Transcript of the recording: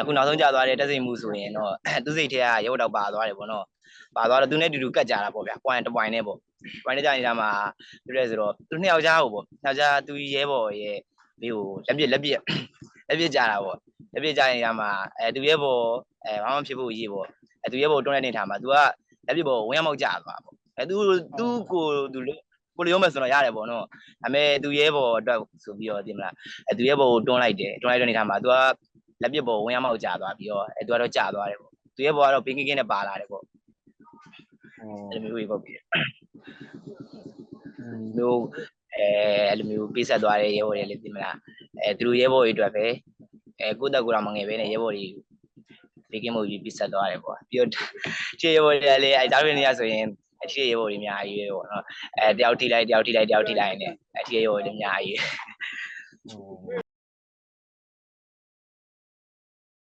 အခုနောက်ဆုံးကြာသွားတဲ့တက်စိတ်မှုဆိုရင်တော့သူစိတ်ထဲကရုပ်တော့ပါသွားတယ်ပေါ့နော်ပါသွားတော့သူနဲ့တူတူကတ်ကြတာပေါ့ဗျာ point တစ် point နဲ့ပေါ့ point နဲ့ကြာနေတာမှာပြည့်ရဲဆိုတော့သူနှစ်ယောက်ကြားဟိုပေါ့ယောက်ျားသူရဲဘော်ရဲ့ဒီဟိုလက်ပြလက်ပြလက်ပြကြတာပေါ့လက်ပြကြနေတာမှာအဲသူရဲဘော်အဲဘာမှဖြစ်ဖို့ရေးပေါ့အဲသူရဲဘော်တွန်းတဲ့နေထားမှာ तू ကလက်ပြဘော်ဝင်ရမောက်ကြသွားပေါ့အဲ तू သူကိုသူကိုလျောမယ်ဆိုတော့ရတယ်ပေါ့နော်ဒါပေမဲ့သူရဲဘော်အတွက်ဆိုပြီးတော့ဒီမလားအဲသူရဲဘော်ကိုတွန်းလိုက်တယ်တွန်းလိုက်တဲ့နေထားမှာ तू က လက်ပြဘော်ဝင်ရမောက်ကြသွားပြီးတော့အဲ तू ကတော့ကြာသွားတယ်ပေါ့သူရဲဘော်ကတော့ဘင်းကင်းကင်းနဲ့ပါလာတယ်ပေါ့အဲ့လိုမျိုးပဲပေါ့ပြီးမျိုးအဲအဲ့လိုမျိုးပေးဆက်သွားတဲ့ရဲဘော်တွေလည်းဒီမလားအဲသူတို့ရဲဘော်တွေအတွက်ပဲအဲကိုယ့်တက်ကိုယ်တော်မငယ်ပဲနဲ့ရဲဘော်တွေဘေးကင်းမှုကြီးပေးဆက်သွားတယ်ပေါ့ပြီးတော့ချေရဲဘော်တွေကလည်းအဲဒါတွေနေရဆိုရင်အချေရဲဘော်တွေအများကြီးပဲပေါ့နော်အဲတယောက်ထိလိုက်တယောက်ထိလိုက်တယောက်ထိလိုက်နေအချေရဲဘော်တွေအများကြီး